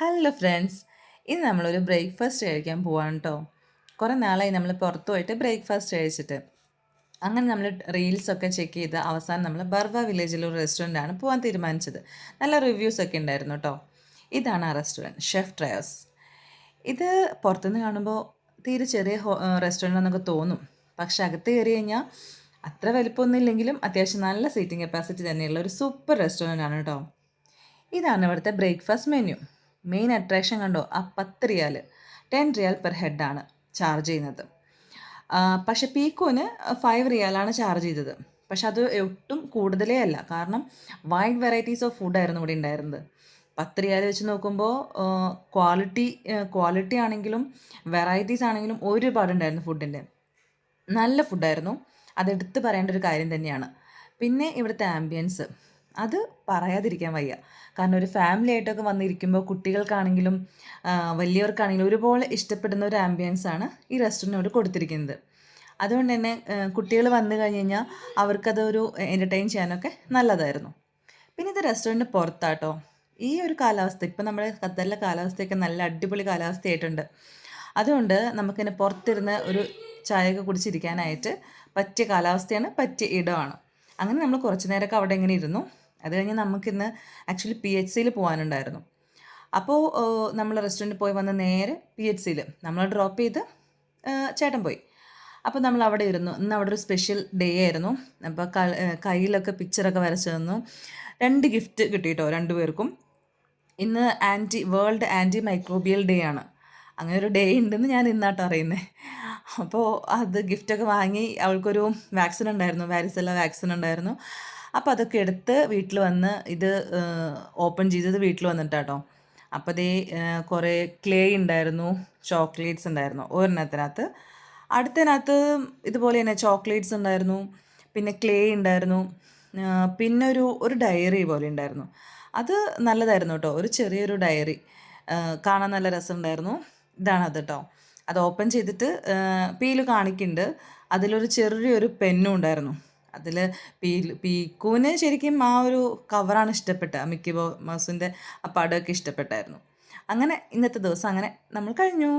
Hello friends ഇന്ന് നമ്മളൊരു breakfast കഴിക്കാൻ പോവാണ് കേട്ടോ കുറേ നാളായി നമ്മൾ പുറത്തു പോയിട്ട് ബ്രേക്ക്ഫാസ്റ്റ് കഴിച്ചിട്ട്. അങ്ങനെ നമ്മൾ റീൽസൊക്കെ ചെക്ക് ചെയ്ത് അവസാനം നമ്മൾ ബർവ വില്ലേജിലൊരു റെസ്റ്റോറന്റാണ് പോകാൻ തീരുമാനിച്ചത്. നല്ല റിവ്യൂസ് ഒക്കെ ഉണ്ടായിരുന്നു കേട്ടോ ഇതാണ് ആ റെസ്റ്റോറന്റ് ഷെഫ് ട്രയസ് ഇത് പുറത്തുനിന്ന് കാണുമ്പോൾ തീരെ ചെറിയ റെസ്റ്റോറന്റ് എന്നൊക്കെ തോന്നും. പക്ഷെ അകത്ത് കയറി കഴിഞ്ഞാൽ അത്ര വലിപ്പമൊന്നും ഇല്ലെങ്കിലും അത്യാവശ്യം നല്ല സീറ്റിംഗ് കപ്പാസിറ്റി തന്നെയുള്ള ഒരു സൂപ്പർ റെസ്റ്റോറന്റ് ആണ് കേട്ടോ ഇതാണ് ഇവിടുത്തെ ബ്രേക്ക്ഫാസ്റ്റ് മെനു മെയിൻ അട്രാക്ഷൻ കണ്ടോ? ആ പത്ത് റിയാൽ ടെൻ റിയാൽ പെർ ഹെഡാണ് ചാർജ് ചെയ്യുന്നത്. പക്ഷെ പീക്കോന് ഫൈവ് റിയാലാണ് ചാർജ് ചെയ്തത്. പക്ഷെ അത് ഒട്ടും കൂടുതലേ അല്ല. കാരണം വൈഡ് വെറൈറ്റീസ് ഓഫ് ഫുഡായിരുന്നു ഇവിടെ ഉണ്ടായിരുന്നത്. പത്ത് റിയാൽ വെച്ച് നോക്കുമ്പോൾ ക്വാളിറ്റി ക്വാളിറ്റി ആണെങ്കിലും വെറൈറ്റീസ് ആണെങ്കിലും ഒരുപാടുണ്ടായിരുന്നു ഫുഡിന്റെ നല്ല ഫുഡായിരുന്നു അതെടുത്ത് പറയേണ്ട ഒരു കാര്യം തന്നെയാണ്. പിന്നെ ഇവിടുത്തെ ആംബിയൻസ് അത് പറയാതിരിക്കാൻ വയ്യ. കാരണം ഒരു ഫാമിലി ആയിട്ടൊക്കെ വന്നിരിക്കുമ്പോൾ കുട്ടികൾക്കാണെങ്കിലും വലിയവർക്കാണെങ്കിലും ഒരുപോലെ ഇഷ്ടപ്പെടുന്ന ഒരു ആംബിയൻസ് ആണ് ഈ റെസ്റ്റോറന്റിനോട് കൊടുത്തിരിക്കുന്നത്. അതുകൊണ്ട് തന്നെ കുട്ടികൾ വന്നു കഴിഞ്ഞ് കഴിഞ്ഞാൽ അവർക്കതൊരു എന്റർടൈൻ ചെയ്യാനൊക്കെ നല്ലതായിരുന്നു. പിന്നെ ഇത് റെസ്റ്റോറന്റ് പുറത്താട്ടോ. ഈ ഒരു കാലാവസ്ഥ ഇപ്പം നമ്മുടെ ഖത്തറിലെ കാലാവസ്ഥയൊക്കെ നല്ല അടിപൊളി കാലാവസ്ഥയായിട്ടുണ്ട്. അതുകൊണ്ട് നമുക്കിങ്ങനെ പുറത്തിരുന്ന് ഒരു ചായയൊക്കെ കുടിച്ചിരിക്കാനായിട്ട് പറ്റിയ കാലാവസ്ഥയാണ് പറ്റിയ ഇടമാണ്. അങ്ങനെ നമ്മൾ കുറച്ച് നേരമൊക്കെ അവിടെ ഇങ്ങനെ ഇരുന്നു. അത് കഴിഞ്ഞ് നമുക്കിന്ന് ആക്ച്വലി പി എച്ച് സിയിൽ പോകാനുണ്ടായിരുന്നു അപ്പോൾ നമ്മൾ റെസ്റ്റോറന്റിൽ പോയി വന്ന് നേരെ പി എച്ച് സിയിൽ നമ്മൾ ഡ്രോപ്പ് ചെയ്ത് ചേട്ടൻ പോയി. അപ്പോൾ നമ്മൾ അവിടെ ഇരുന്നു. ഇന്ന് അവിടെ ഒരു സ്പെഷ്യൽ ഡേ ആയിരുന്നു. അപ്പോൾ കയ്യിലൊക്കെ പിക്ചറൊക്കെ വരച്ചു തന്നു. രണ്ട് ഗിഫ്റ്റ് കിട്ടി കേട്ടോ രണ്ടു പേർക്കും. ഇന്ന് anti world antimicrobial day ആണ്. അങ്ങനെ ഒരു ഡേ ഉണ്ടെന്ന് ഞാൻ ഇന്നാട്ടോ അറിയുന്നത് അപ്പോൾ അത് ഗിഫ്റ്റൊക്കെ വാങ്ങി അവൾക്കൊരു വാക്സിൻ ഉണ്ടായിരുന്നു. വാരിസെല്ല വാക്സിൻ ഉണ്ടായിരുന്നു. അപ്പോൾ അതൊക്കെ എടുത്ത് വീട്ടിൽ വന്ന് ഇത് ഓപ്പൺ ചെയ്തത് വീട്ടിൽ വന്നിട്ടാട്ടോ. അപ്പോൾ അതേ കുറേ ക്ലേ ഉണ്ടായിരുന്നു ചോക്ലേറ്റ്സ് ഉണ്ടായിരുന്നു ഒരെണ്ണത്തിനകത്ത്. അടുത്തതിനകത്ത് ഇതുപോലെ തന്നെ ചോക്ലേറ്റ്സ് ഉണ്ടായിരുന്നു പിന്നെ ക്ലേ ഉണ്ടായിരുന്നു പിന്നെ ഒരു ഒരു ഡയറി പോലെ ഉണ്ടായിരുന്നു അത് നല്ലതായിരുന്നു കേട്ടോ ഒരു ചെറിയൊരു ഡയറി കാണാൻ നല്ല രസം ഉണ്ടായിരുന്നു ഇതാണ് അത് കേട്ടോ അത് ഓപ്പൺ ചെയ്തിട്ട് പീൽ കാണിക്കുന്നുണ്ട് അതിലൊരു ചെറിയൊരു പെന്നും ഉണ്ടായിരുന്നു. അതിൽ പീ പീക്കൂന് ശരിക്കും ആ ഒരു കവറാണ് ഇഷ്ടപ്പെട്ടത് മിക്കി മൗസിന്റെ ആ പടമൊക്കെ ഇഷ്ടപ്പെട്ടായിരുന്നു. അങ്ങനെ ഇന്നത്തെ ദിവസം അങ്ങനെ നമ്മൾ കഴിഞ്ഞു.